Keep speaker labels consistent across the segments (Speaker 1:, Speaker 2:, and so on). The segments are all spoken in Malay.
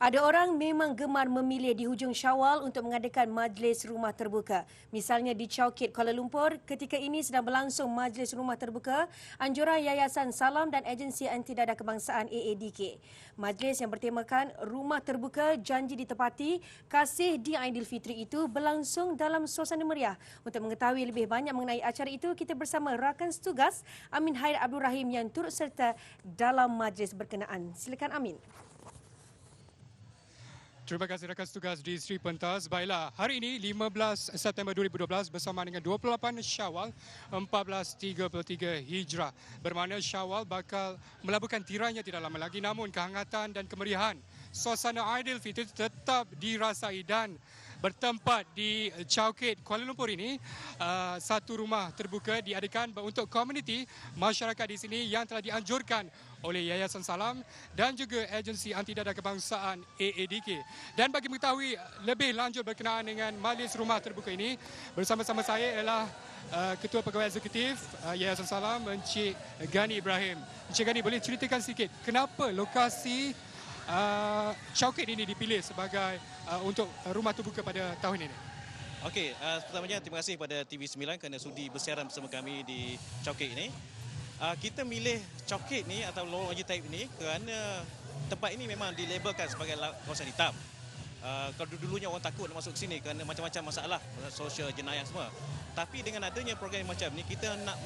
Speaker 1: Ada orang memang gemar memilih di hujung Syawal untuk mengadakan majlis rumah terbuka. Misalnya di Chowkit, Kuala Lumpur, ketika ini sedang berlangsung majlis rumah terbuka anjuran Yayasan Salam dan Agensi Anti Dadah Kebangsaan AADK. Majlis yang bertemakan Rumah Terbuka Janji Ditepati Kasih di Aidilfitri itu berlangsung dalam suasana meriah. Untuk mengetahui lebih banyak mengenai acara itu, kita bersama rakan setugas Amin Hair Abdul Rahim yang turut serta dalam majlis berkenaan. Silakan Amin.
Speaker 2: Terima kasih rakan tugas di Sri Pentas. Baiklah, hari ini 15 September 2012 bersama dengan 28 Syawal 1433 Hijrah. Bermakna Syawal bakal melabuhkan tirainya tidak lama lagi namun kehangatan dan kemeriahan suasana Aidilfitri tetap dirasai dan bertempat di Chowkit Kuala Lumpur ini uh, satu rumah terbuka diadakan untuk komuniti masyarakat di sini yang telah dianjurkan oleh Yayasan Salam dan juga Agensi Anti Dadah Kebangsaan AADK. Dan bagi mengetahui lebih lanjut berkenaan dengan majlis rumah terbuka ini bersama-sama saya ialah uh, Ketua Pegawai Eksekutif uh, Yayasan Salam Encik Gani Ibrahim. Encik Gani boleh ceritakan sikit kenapa lokasi uh, Chowkit ini dipilih sebagai uh, untuk rumah terbuka pada tahun ini.
Speaker 3: Okey, uh, pertamanya terima kasih kepada TV9 kerana sudi bersiaran bersama kami di Chowkit ini. Uh, kita milih Chowkit ni atau lorong Haji Taib ni kerana tempat ini memang dilabelkan sebagai kawasan hitam. Uh, kalau dulunya orang takut nak masuk sini kerana macam-macam masalah sosial jenayah semua. Tapi dengan adanya program macam ni kita nak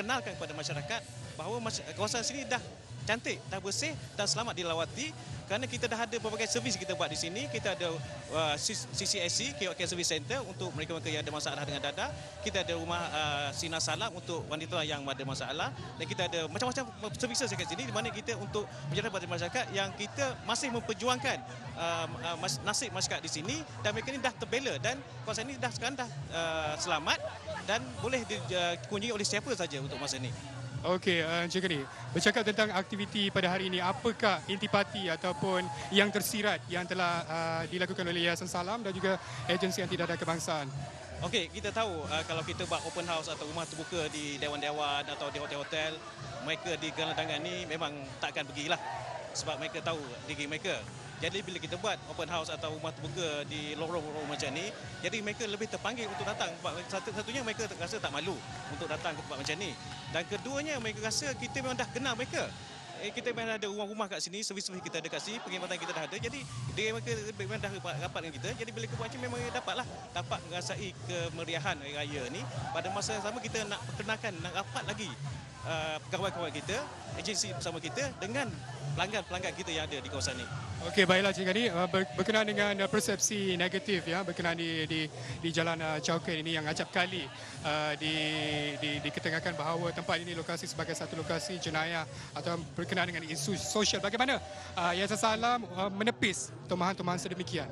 Speaker 3: kenalkan kepada masyarakat bahawa kawasan sini dah cantik, dah bersih dan selamat dilawati kerana kita dah ada berbagai servis kita buat di sini. Kita ada uh, CCSC, Care Service Center untuk mereka-mereka yang ada masalah dengan dada. Kita ada rumah uh, Sina Salam untuk wanita yang ada masalah. Dan kita ada macam-macam servis dekat sini di mana kita untuk menjadi pada masyarakat yang kita masih memperjuangkan uh, uh, nasib masyarakat di sini dan mereka ini dah terbela dan kawasan ini dah sekarang dah uh, selamat dan boleh dikunjungi oleh siapa saja untuk masa ini.
Speaker 2: Okey, uh, Encik Kani, bercakap tentang aktiviti pada hari ini, apakah intipati ataupun yang tersirat yang telah uh, dilakukan oleh Yayasan Salam dan juga Agensi Anti Dadah Kebangsaan?
Speaker 3: Okey, kita tahu uh, kalau kita buat open house atau rumah terbuka di dewan-dewan atau di hotel-hotel, mereka di gelandangan ni memang takkan pergilah sebab mereka tahu diri mereka. Jadi bila kita buat open house atau rumah terbuka di lorong-lorong macam ni, jadi mereka lebih terpanggil untuk datang. Satu-satunya mereka rasa tak malu untuk datang ke tempat macam ni. Dan keduanya mereka rasa kita memang dah kenal mereka. Eh, kita memang ada rumah-rumah kat sini, servis-servis kita ada kat sini, perkhidmatan kita dah ada. Jadi dia mereka memang dah rapat dengan kita. Jadi bila kita macam memang dapatlah dapat merasai kemeriahan hari raya ni. Pada masa yang sama kita nak perkenalkan, nak rapat lagi uh, pegawai-pegawai kita, agensi bersama kita dengan pelanggan-pelanggan kita yang ada di kawasan ini.
Speaker 2: Okey, baiklah Cik Gani. Uh, berkenaan dengan uh, persepsi negatif ya berkenaan di di di Jalan uh, Chowkit ini yang acap kali uh, di, di diketengahkan bahawa tempat ini lokasi sebagai satu lokasi jenayah atau berkenaan dengan isu sosial. Bagaimana uh, Yayasan Salam uh, menepis tumahan-tumahan sedemikian?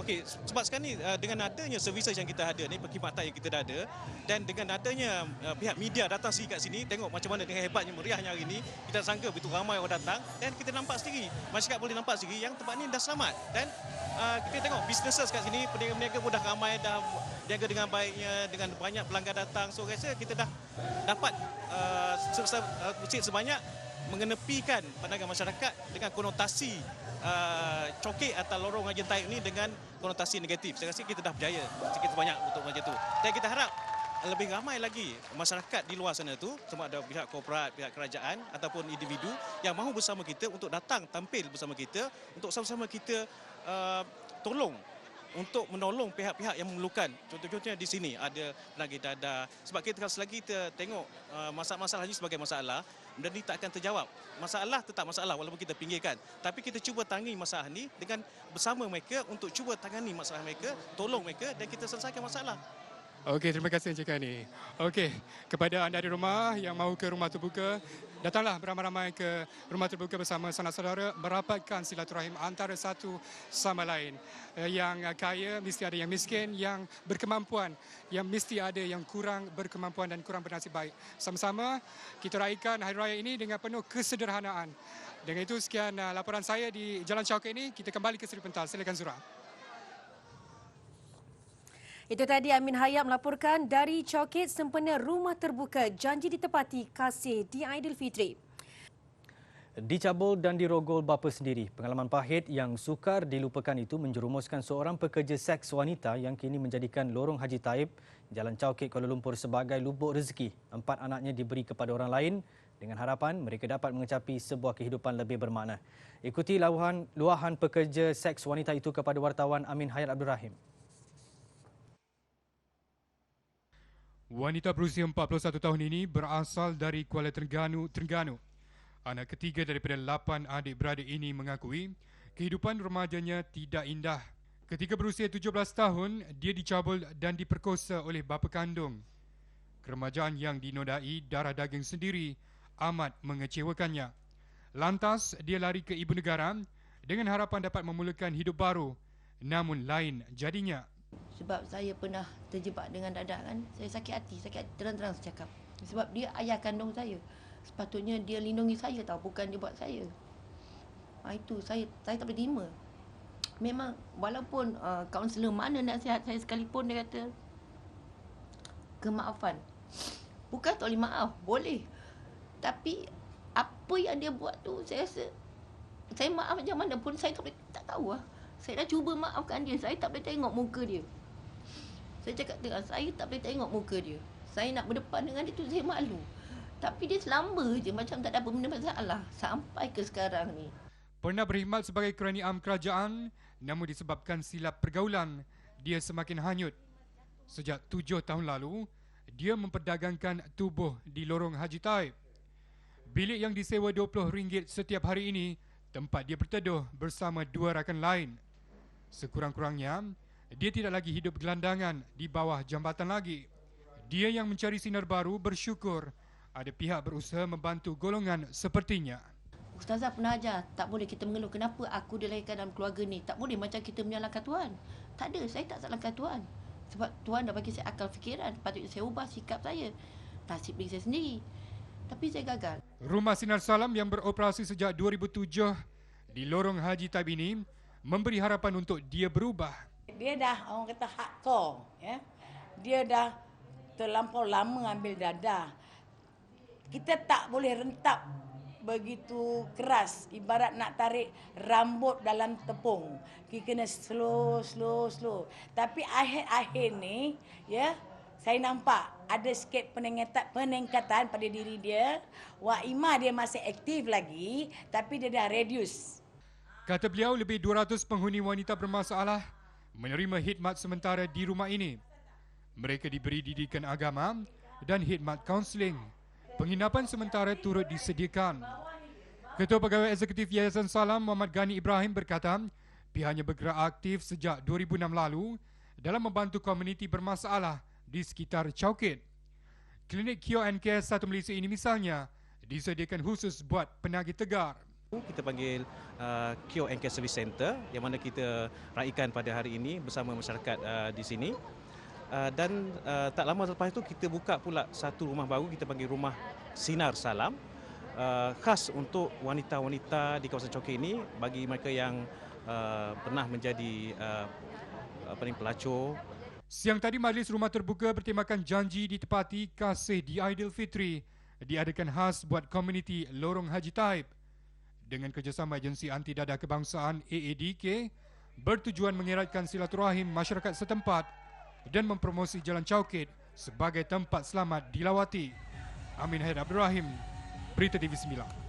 Speaker 3: Okey, sebab sekarang ni uh, dengan adanya services yang kita ada ni, perkhidmatan yang kita dah ada dan dengan adanya uh, pihak media datang sini kat sini tengok macam mana dengan hebatnya meriahnya hari ini, kita sangka begitu ramai orang datang dan kita nampak sendiri, masyarakat boleh nampak sendiri yang tempat ni dah selamat dan uh, kita tengok businesses kat sini, peniaga-peniaga pun dah ramai dah jaga dengan baiknya dengan banyak pelanggan datang. So rasa kita dah dapat uh, sebanyak mengenepikan pandangan masyarakat dengan konotasi uh, cokek atau lorong Haji Taib ni dengan konotasi negatif. Saya rasa kita dah berjaya sikit banyak untuk macam itu. Dan kita harap lebih ramai lagi masyarakat di luar sana tu sama ada pihak korporat, pihak kerajaan ataupun individu yang mahu bersama kita untuk datang tampil bersama kita untuk sama-sama kita uh, tolong untuk menolong pihak-pihak yang memerlukan. Contoh-contohnya di sini ada penagih dada. Sebab kita selagi kita tengok uh, masalah-masalah ini sebagai masalah, benda ini tak akan terjawab. Masalah tetap masalah walaupun kita pinggirkan. Tapi kita cuba tangani masalah ini dengan bersama mereka untuk cuba tangani masalah mereka, tolong mereka dan kita selesaikan masalah.
Speaker 2: Okey, terima kasih Encik Kani. Okey, kepada anda di rumah yang mahu ke rumah terbuka, datanglah beramai-ramai ke rumah terbuka bersama sanak saudara merapatkan silaturahim antara satu sama lain. Eh, yang kaya mesti ada yang miskin, yang berkemampuan, yang mesti ada yang kurang berkemampuan dan kurang bernasib baik. Sama-sama kita raikan hari raya ini dengan penuh kesederhanaan. Dengan itu sekian eh, laporan saya di Jalan Chowk ini. Kita kembali ke Seri Pental. Silakan Zura.
Speaker 1: Itu tadi Amin Hayat melaporkan dari Chokit sempena rumah terbuka janji ditepati kasih di Aidilfitri.
Speaker 4: Dicabul dan dirogol bapa sendiri, pengalaman pahit yang sukar dilupakan itu menjerumuskan seorang pekerja seks wanita yang kini menjadikan lorong Haji Taib, Jalan Chowkit Kuala Lumpur sebagai lubuk rezeki. Empat anaknya diberi kepada orang lain dengan harapan mereka dapat mengecapi sebuah kehidupan lebih bermakna. Ikuti luahan, luahan pekerja seks wanita itu kepada wartawan Amin Hayat Abdul Rahim.
Speaker 5: Wanita berusia 41 tahun ini berasal dari Kuala Terengganu, Terengganu. Anak ketiga daripada lapan adik-beradik ini mengakui kehidupan remajanya tidak indah. Ketika berusia 17 tahun, dia dicabul dan diperkosa oleh bapa kandung. Keremajaan yang dinodai darah daging sendiri amat mengecewakannya. Lantas, dia lari ke ibu negara dengan harapan dapat memulakan hidup baru. Namun lain jadinya.
Speaker 6: Sebab saya pernah terjebak dengan dadak kan. Saya sakit hati, sakit hati terang-terang saya cakap. Sebab dia ayah kandung saya. Sepatutnya dia lindungi saya tau, bukan dia buat saya. Ha, itu saya saya tak boleh terima. Memang walaupun uh, kaunselor mana nasihat saya sekalipun dia kata kemaafan. Bukan tak boleh maaf, boleh. Tapi apa yang dia buat tu saya rasa saya maaf macam mana pun saya tak boleh tak tahu lah. Saya dah cuba maafkan dia, saya tak boleh tengok muka dia. Saya cakap dengan saya tak boleh tengok muka dia. Saya nak berdepan dengan dia tu saya malu. Tapi dia selamba je macam tak ada benda masalah sampai ke sekarang ni.
Speaker 5: Pernah berkhidmat sebagai kerani am kerajaan namun disebabkan silap pergaulan, dia semakin hanyut. Sejak tujuh tahun lalu, dia memperdagangkan tubuh di lorong Haji Taib. Bilik yang disewa RM20 setiap hari ini tempat dia berteduh bersama dua rakan lain. Sekurang-kurangnya, dia tidak lagi hidup gelandangan di bawah jambatan lagi. Dia yang mencari sinar baru bersyukur ada pihak berusaha membantu golongan sepertinya.
Speaker 6: Ustazah pernah ajar, tak boleh kita mengeluh kenapa aku dilahirkan dalam keluarga ni. Tak boleh macam kita menyalahkan Tuhan. Tak ada, saya tak salahkan Tuhan. Sebab Tuhan dah bagi saya akal fikiran. Patutnya saya ubah sikap saya. Nasib diri saya sendiri. Tapi saya gagal.
Speaker 5: Rumah Sinar Salam yang beroperasi sejak 2007 di lorong Haji Taib ini memberi harapan untuk dia berubah.
Speaker 7: Dia dah orang kata hardcore. Ya? Dia dah terlampau lama ambil dadah kita tak boleh rentap begitu keras ibarat nak tarik rambut dalam tepung kita kena slow slow slow tapi akhir-akhir ni ya saya nampak ada sikit peningkatan peningkatan pada diri dia wa ima dia masih aktif lagi tapi dia dah reduce
Speaker 5: kata beliau lebih 200 penghuni wanita bermasalah menerima khidmat sementara di rumah ini mereka diberi didikan agama dan khidmat kaunseling penginapan sementara turut disediakan. Ketua Pegawai Eksekutif Yayasan Salam Muhammad Ghani Ibrahim berkata, pihaknya bergerak aktif sejak 2006 lalu dalam membantu komuniti bermasalah di sekitar Chowkit. Klinik Care Satu Malaysia ini misalnya disediakan khusus buat penagih tegar.
Speaker 3: Kita panggil uh, Cure and Care Service Center yang mana kita raikan pada hari ini bersama masyarakat uh, di sini. Uh, dan uh, tak lama selepas itu kita buka pula satu rumah baru kita panggil rumah Sinar Salam. Uh, khas untuk wanita-wanita di kawasan Chowkit ini bagi mereka yang uh, pernah menjadi uh, apa ni pelacur.
Speaker 5: Siang tadi majlis rumah terbuka bertemakan janji ditepati kasih di Aidilfitri diadakan khas buat komuniti Lorong Haji Taib dengan kerjasama agensi anti dadah kebangsaan AADK bertujuan mengeratkan silaturahim masyarakat setempat dan mempromosi Jalan Chowkit sebagai tempat selamat dilawati. Amin Haidar Abdul Rahim, Berita TV 9.